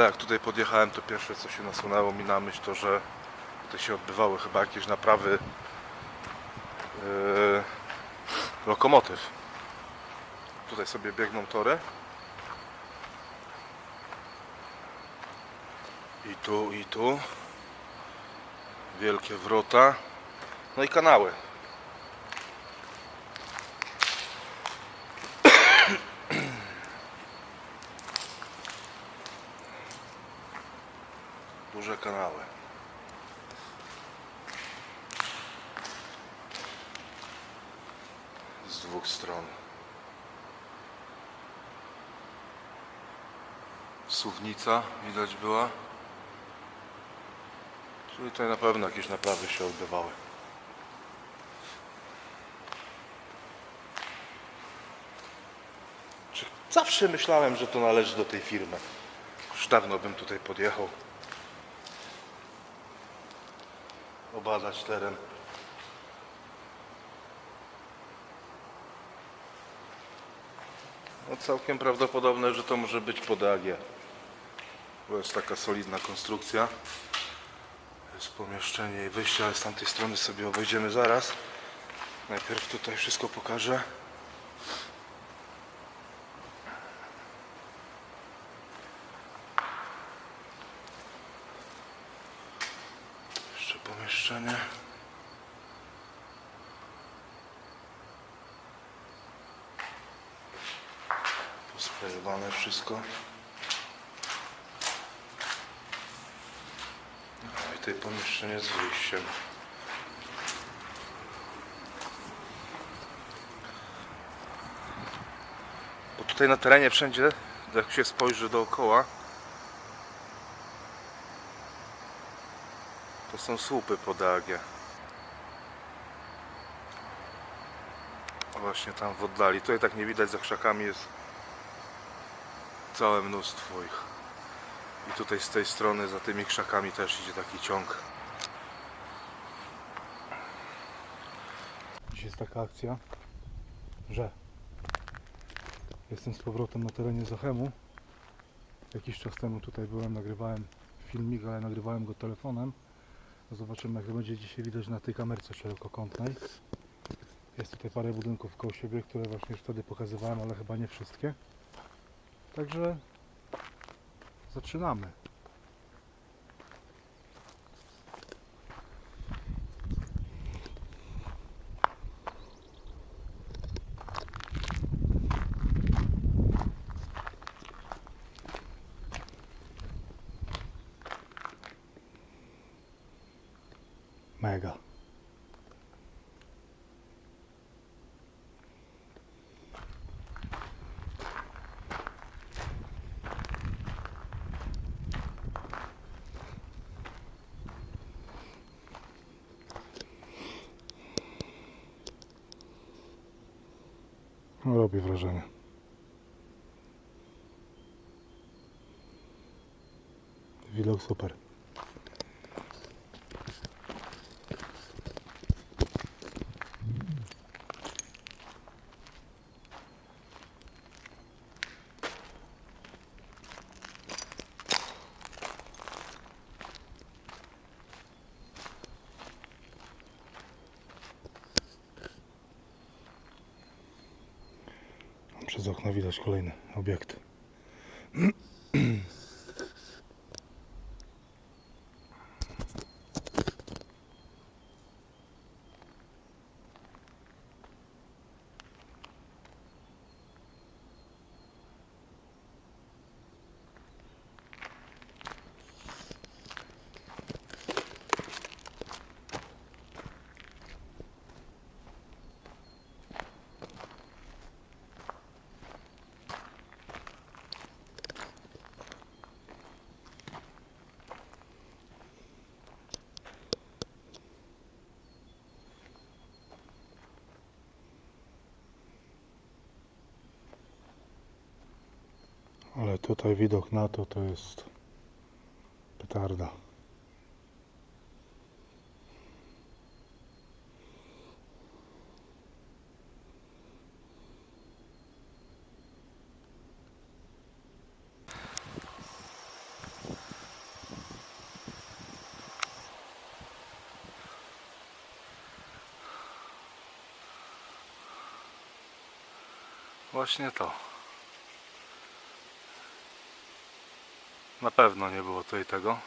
Ale jak tutaj podjechałem, to pierwsze co się nasunęło mi na myśl to, że tutaj się odbywały chyba jakieś naprawy yy, lokomotyw. Tutaj sobie biegną tory. I tu, i tu. Wielkie wrota. No i kanały. Duże kanały. Z dwóch stron. Suwnica widać była. Czyli tutaj na pewno jakieś naprawy się odbywały. Zawsze myślałem, że to należy do tej firmy. Już dawno bym tutaj podjechał. Obadać teren. No całkiem prawdopodobne, że to może być pod AG. Bo jest taka solidna konstrukcja. Jest pomieszczenie i wyjście, ale z tamtej strony sobie obejdziemy zaraz. Najpierw tutaj wszystko pokażę. Jeszcze pomieszczenie. Posprayowane wszystko. No i tutaj pomieszczenie z wyjściem. Bo tutaj na terenie wszędzie, jak się spojrzy dookoła, to są słupy pod AG. Właśnie tam w oddali. Tutaj tak nie widać, za krzakami jest całe mnóstwo ich. I tutaj z tej strony, za tymi krzakami też idzie taki ciąg. Dziś jest taka akcja, że jestem z powrotem na terenie Zachemu. Jakiś czas temu tutaj byłem, nagrywałem filmik, ale nagrywałem go telefonem. Zobaczymy jak to będzie dzisiaj widać na tej kamerce szerokokątnej. Jest tutaj parę budynków koło siebie, które właśnie już wtedy pokazywałem, ale chyba nie wszystkie. Także zaczynamy. Mega. No, robi wrażenie. Widok super. Przez okno widać kolejny obiekt. Ale tutaj widok na to to jest petarda. Właśnie to. Na pewno nie było tutaj tego.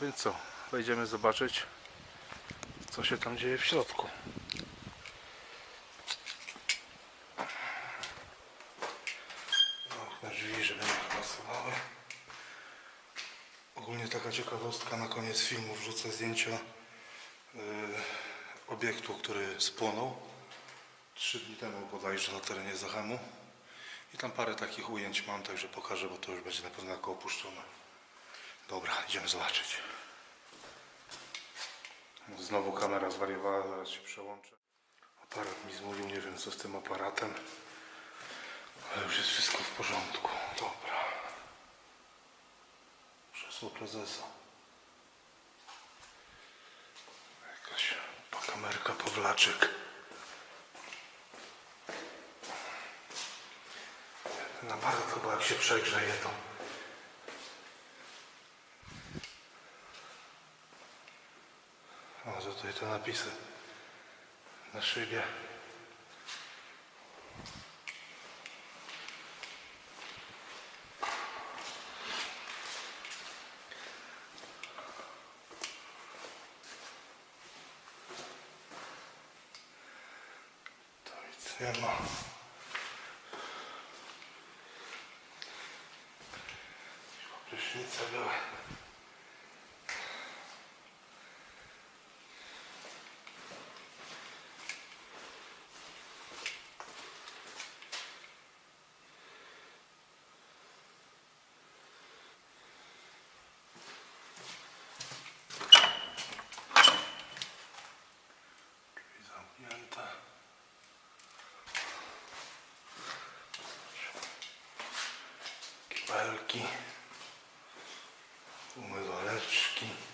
Więc co? Wejdziemy zobaczyć, co się tam dzieje w środku. Okna drzwi, żeby nie pasowały. Ogólnie taka ciekawostka na koniec filmu wrzucę zdjęcia yy, obiektu, który spłonął trzy dni temu bodajże na terenie Zachemu. I tam parę takich ujęć mam, także pokażę, bo to już będzie na pewno jako opuszczone. Dobra, idziemy zobaczyć. Znowu kamera zwariowała, zaraz się przełączę. Aparat mi zmówił, nie wiem co z tym aparatem. Ale już jest wszystko w porządku. Dobra. Krzesło prezesa. Jakaś kamerka Pawlaczyk. Ten aparat chyba jak się przegrzeje to... O, tutaj te napisy na szybie. Рушница, давай. bulky. umas horas de.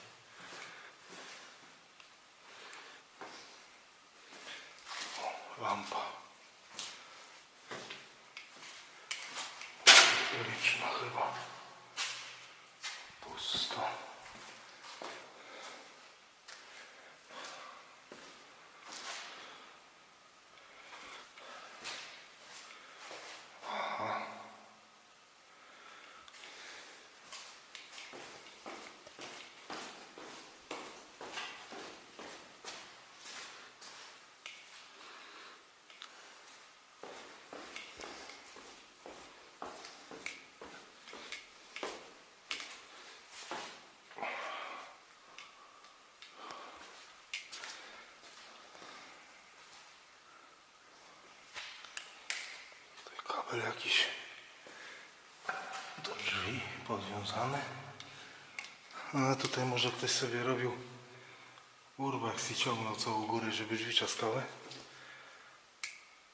Kabel jakiś do drzwi podwiązany. A tutaj może ktoś sobie robił urbex i ciągnął całą górę, żeby drzwi czaskały.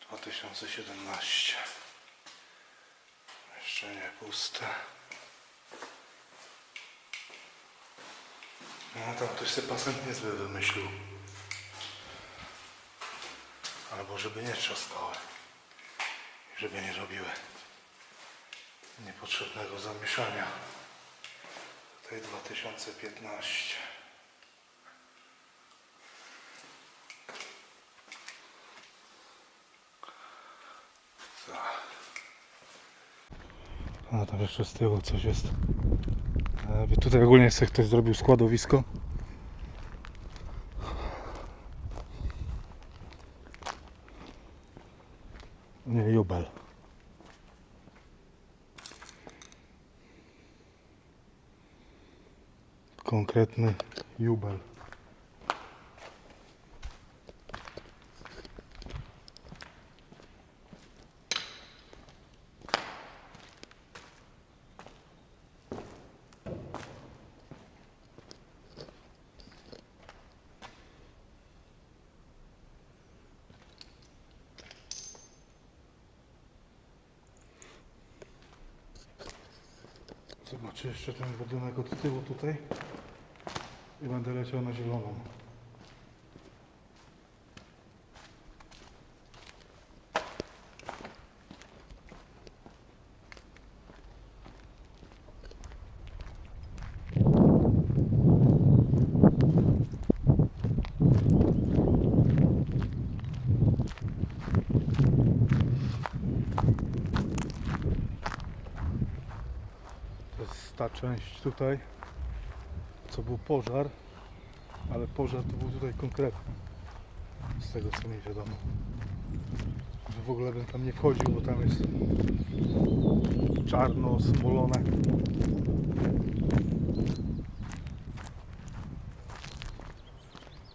2017. Jeszcze nie puste. No tam ktoś sobie pasem niezły wymyślił. Albo żeby nie trzaskały żeby nie robiły niepotrzebnego zamieszania. Tutaj 2015. Tak. A tam jeszcze z tyłu coś jest. E, Tutaj ogólnie sobie ktoś zrobił składowisko. Nie, jubel. Konkretny jubel. Zobaczę jeszcze ten budynek od tyłu tutaj i będę leciał na zieloną. Ta część tutaj co był pożar, ale pożar to był tutaj konkretny, z tego co mi wiadomo. Że w ogóle bym tam nie wchodził, bo tam jest czarno, smolone.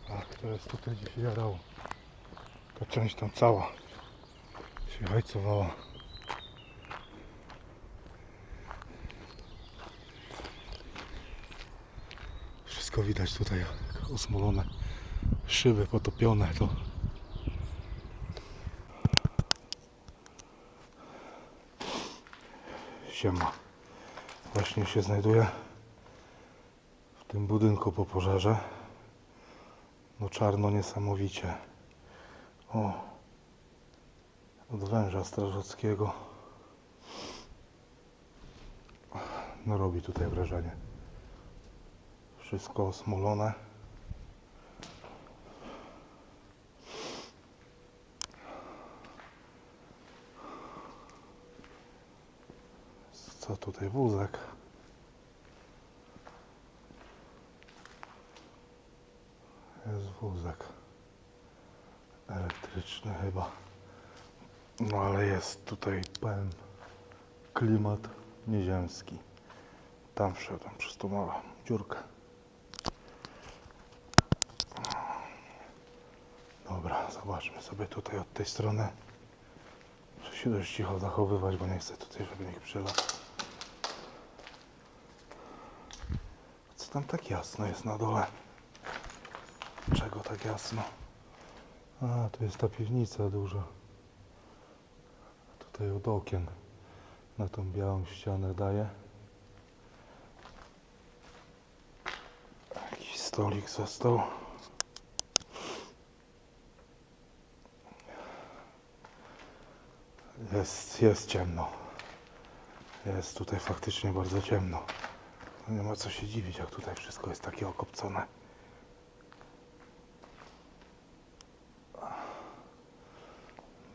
Tak, teraz tutaj gdzieś jarało. Ta część tam cała się hajcowała. Wszystko widać tutaj, osmolone szyby potopione to siema. Właśnie się znajduję w tym budynku po pożarze no czarno niesamowicie. O od węża strażackiego. No robi tutaj wrażenie wszystko osmolone. Co tutaj wózek? Jest wózek elektryczny chyba. No ale jest tutaj pełen klimat nieziemski. Tam wszedłem przez tą małą dziurkę. Dobra, zobaczmy sobie tutaj od tej strony. Muszę się dość cicho zachowywać, bo nie chcę tutaj, żeby nikt przelał. Co tam tak jasno jest na dole? Czego tak jasno? A, tu jest ta piwnica duża. Tutaj od okien na tą białą ścianę daje. Jakiś stolik został. Jest, jest ciemno. Jest tutaj faktycznie bardzo ciemno. No nie ma co się dziwić, jak tutaj wszystko jest takie okopcone.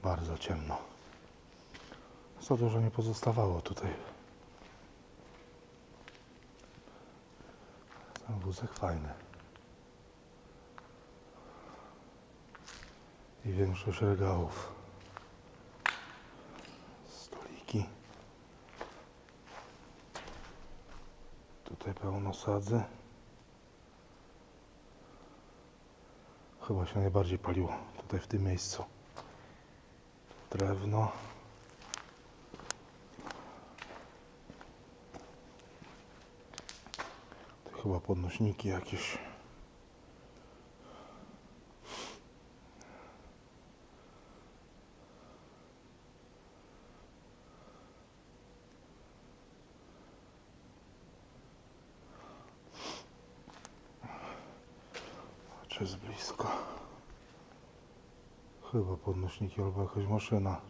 Bardzo ciemno. Za dużo nie pozostawało tutaj. Ten wózek fajny. I większość regałów. Tutaj pełno sadzy. Chyba się najbardziej paliło tutaj w tym miejscu. Drewno. To chyba podnośniki jakieś. Czy jest blisko? Chyba podnośniki albo jakaś maszyna.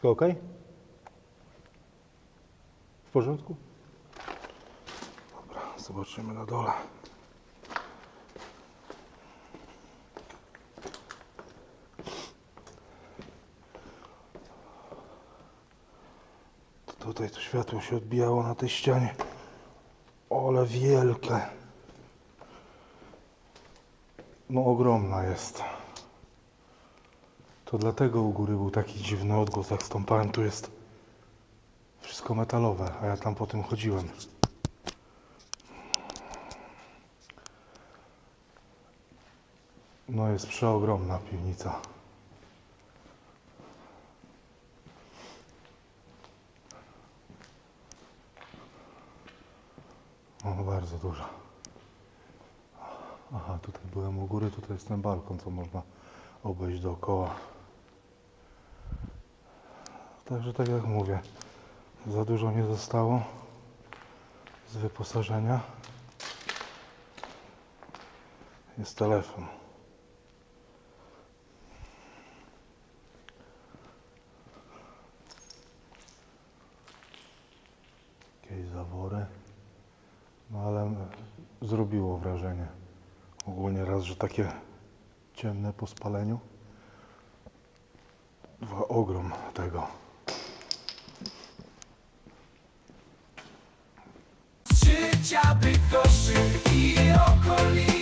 Wszystko ok? W porządku? Dobra, zobaczymy na dole. Tutaj to światło się odbijało na tej ścianie. Ole wielkie. No ogromna jest. To dlatego u góry był taki dziwny odgłos, jak stąpałem. Tu jest wszystko metalowe, a ja tam po tym chodziłem. No jest przeogromna piwnica. O, bardzo duża. Aha, tutaj byłem u góry, tutaj jest ten balkon, co można obejść dookoła. Także tak jak mówię, Za dużo nie zostało z wyposażenia. Jest telefon. Jakieś zawory. No ale zrobiło wrażenie. Ogólnie raz, że takie ciemne po spaleniu. Dwa ogrom tego. życia Bydgoszczy i okolic